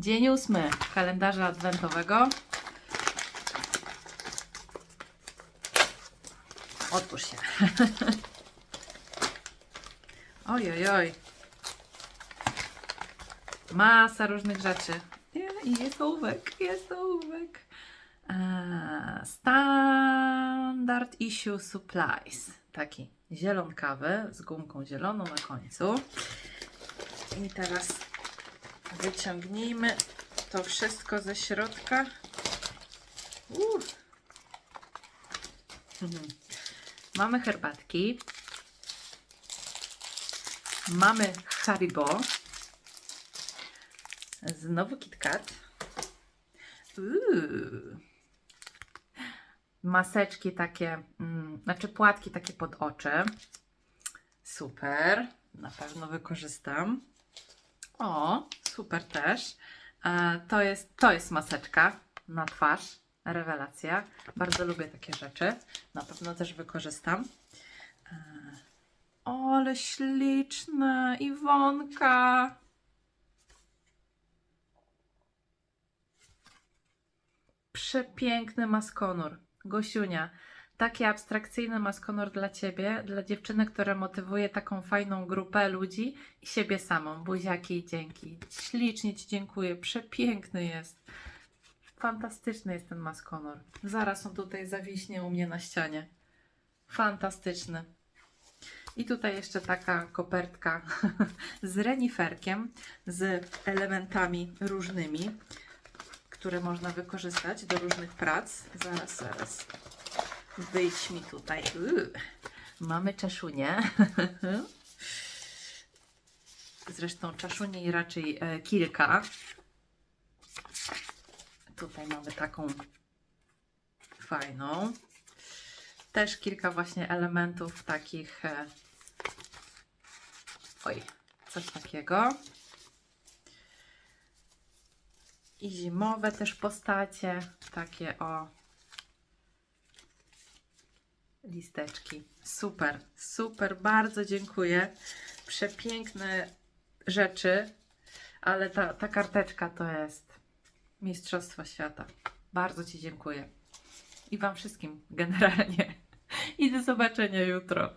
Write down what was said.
Dzień ósmy kalendarza adwentowego. Otwórz się. oj, oj, oj. Masa różnych rzeczy. I jest ołówek, jest ołówek. Eee, Standard Issue Supplies. Taki zielonkawy z gumką zieloną na końcu. I teraz wyciągnijmy to wszystko ze środka. Mhm. Mamy herbatki. Mamy Haribo. Znowu KitKat. Uuu. Maseczki takie, mm, znaczy płatki takie pod oczy. Super. Na pewno wykorzystam. O, super też. E, to, jest, to jest maseczka na twarz. Rewelacja. Bardzo lubię takie rzeczy. Na pewno też wykorzystam. E, ale śliczne. Iwonka. Przepiękny maskonur. Gosiunia, taki abstrakcyjny maskonur dla Ciebie, dla dziewczyny, która motywuje taką fajną grupę ludzi i siebie samą. Buziaki dzięki. Ślicznie Ci dziękuję. Przepiękny jest. Fantastyczny jest ten maskonur. Zaraz on tutaj zawiśnie u mnie na ścianie. Fantastyczny. I tutaj jeszcze taka kopertka z reniferkiem, z elementami różnymi, które można wykorzystać do różnych prac. Zaraz, zaraz. Wyjdź mi tutaj. Mamy czaszunię. Zresztą czaszuni raczej e, kilka. Tutaj mamy taką fajną. Też kilka właśnie elementów takich. E, oj, coś takiego. I zimowe też postacie. Takie o listeczki. Super, super, bardzo dziękuję. Przepiękne rzeczy, ale ta, ta karteczka to jest Mistrzostwo Świata. Bardzo Ci dziękuję. I Wam wszystkim generalnie. I do zobaczenia jutro.